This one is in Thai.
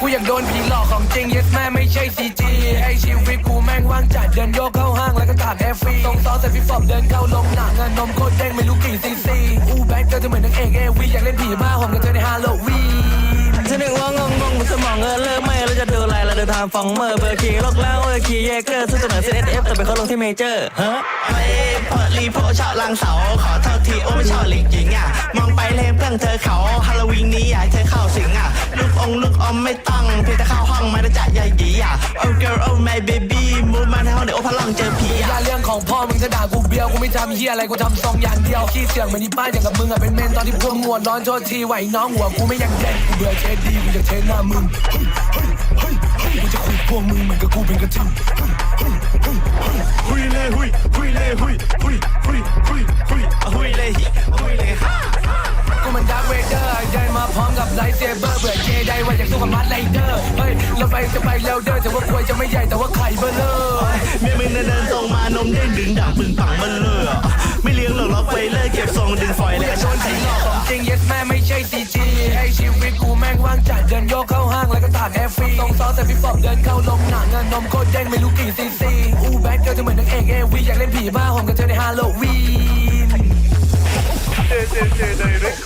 กูอยากโดนผีหลอกของจริง yes แม่ไม่ใช่ CG ให้ชีวิตกูแม่งว่างจัดเดินโยกเข้าห้างแล้วก็ตากแอร์ฟรีตรงซอสใส่พี่ฟอบเดินเข้าลงหนังอะนมโคตรเด้งไม่รู้กี่ซีซีอูแบงค์เธอจะเหมือนนางเอกเอวีอยากเล่นผีบ้าผมกับเธอในฮาโลวีฉันนึกว่างงงๆสมองเออเลิกไม่แล้วจะดูอะไรแล้วเดินทางฟองเมอร์เบอร์คีย์ลกแล้วเออคีเยเกอร์ซึ่งเสนอ CSF แต่เป็นเขาลงที่เมเจอร์ฮะไม่พอรีโพชอบลังเสาขอโทษที เลมเพื่อนเธอเขาฮาโลวีนนี้อยากให้เธอเข้าสิงอะลูกองลูกอมไม่ต้องเพียงแต่เข้าห้องมาแล้วจะใหญ่หยีอะ Oh girl oh my baby มูมาในห้องเดี๋ยวโอ้พลังเจอผีออะย่าเรื่องของพ่อมึงจะด่ากูเบียวกูไม่ทำเฮียอะไรกูทำซองอย่างเดียวขี้เสียงเหมือนที่ป้าอย่างกับมึงอะเป็นเมนตอนที่พวกงวดร้อนโทษทีไหวน้องหัวกูไม่ยังเด่นกูเบื่อเชดดีกูจะเชดหน้ามึงเฮ้ยเฮ้ยเฮ้ยเฮ้ยกูจะขุดพวกมึงเหมือนกับกูเป็นกระทิงเฮ้ยเฮ้ยเฮ้ยหุยเลยหุยหุยหุยหุยหุยหุย เวเดอร์เดินมาพร้อมกับไลท์เซเบอร์เบื่อเจไดว่าอยากสู้กับมัดไลเดอร์เฮ้ยรถไฟจะไปเร็วเด้อแต่ว่าควยจะไม่ใหญ่แต่ว่าไข่เบลอเมียมึงเดินตรงมานมเด้งดึงดังปึงปังมันเลยอะไม่เลี้ยงหรอกล็อกไว้เลยเก็บทรงดึงฟอยล์เลยโดนผีหลอกของจริง yes แม่ไม่ใช่ CG ให้ชีวิตกูแม่งว่างจัดเดินโยกเข้าห้างแล้วก็ตากแอร์ฟรีตรงซอสแต่พี่ฟอบเดินเข้าลงหนังอะนมโคตรเด้งไม่รู้กี่ซีซีอู้แบดเกิร์จะเหมือนนางเอกเอวีอยากเล่นผีบ้าผมกับเธอในฮาโลวีนเจเจเจไดเรก